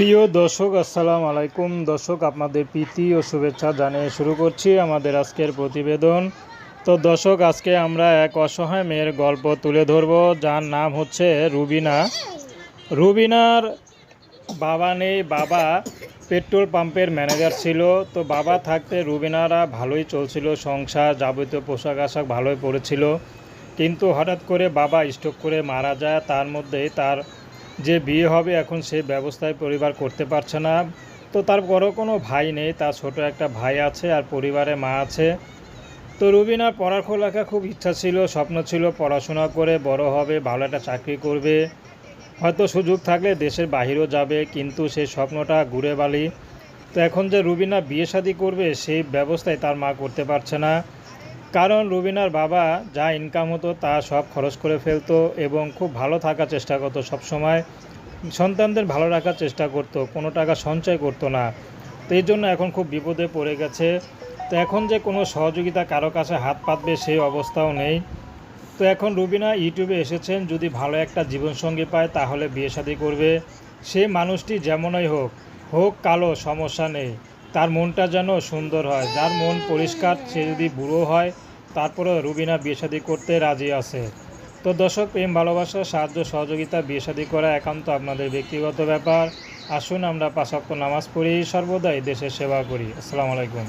প্রিয় দর্শক, আসসালামু আলাইকুম। দর্শক, আপনাদের প্রীতি ও শুভেচ্ছা জানিয়ে শুরু করছি আমাদের আজকের প্রতিবেদন। তো দর্শক, আজকে আমরা এক অসহায় মেয়ের গল্প তুলে ধরব, যার নাম হচ্ছে রুবিনা। রুবিনার বাবা নেই, বাবা পেট্রোল পাম্পের ম্যানেজার ছিল। তো বাবা থাকতে রুবিনারা ভালোই চলছিল, সংসার যাবতীয় পোশাক আশাক ভালোই পড়েছিল কিন্তু হঠাৎ করে বাবা স্ট্রোক করে মারা যায়, তার মধ্যেই তার যে বিয়ে হবে এখন সে ব্যবস্থায় পরিবার করতে পারছে না। তো তার বড় কোনো ভাই নেই, তার ছোট একটা ভাই আছে আর পরিবারে মা আছে। তো রুবিনার পড়াশোনালেখা খুব ইচ্ছা ছিল, স্বপ্ন ছিল পড়াশোনা করে বড় হবে, ভালো একটা চাকরি করবে। হয়তো সুযোগ থাকলে দেশের বাহিরেও যাবে, কিন্তু সেই স্বপ্নটা ঘুরে বালি। তো এখন যে রুবিনা বিয়ে শাদী করবে, সেই ব্যবস্থায় তার মা করতে পারছে না। কারণ রুবিনার বাবা যা ইনকাম হতো তা সব খরচ করে ফেলতো এবং খুব ভালো থাকার চেষ্টা করতো সব সময় সন্তানদের ভালো রাখার চেষ্টা করতো, কোনো টাকা সঞ্চয় করতো না। তো এই জন্য এখন খুব বিপদে পড়ে গেছে। তো এখন যে কোনো সহযোগিতা কারও কাছে হাত পাতবে সেই অবস্থাও নেই। তো এখন রুবিনা ইউটিউবে এসেছেন, যদি ভালো একটা জীবনসঙ্গী পায় তাহলে বিয়ে শাদী করবে। সে মানুষটি যেমনই হোক হোক কালো সমস্যা নেই। তার মনটা যেন সুন্দর হয়, যার মন পরিষ্কার, সে যদি বুড়ো হয় তারপরে রুবিনা বিয়ে করতে রাজি আছে। তো দর্শক, প্রেম, ভালোবাসা, সাহায্য, সহযোগিতা বিয়ে করা একান্ত আপনাদের ব্যক্তিগত ব্যাপার। আসুন আমরা পাশাপ্ত নামাজ পড়ি, সর্বদাই দেশের সেবা করি। আসসালামু আলাইকুম।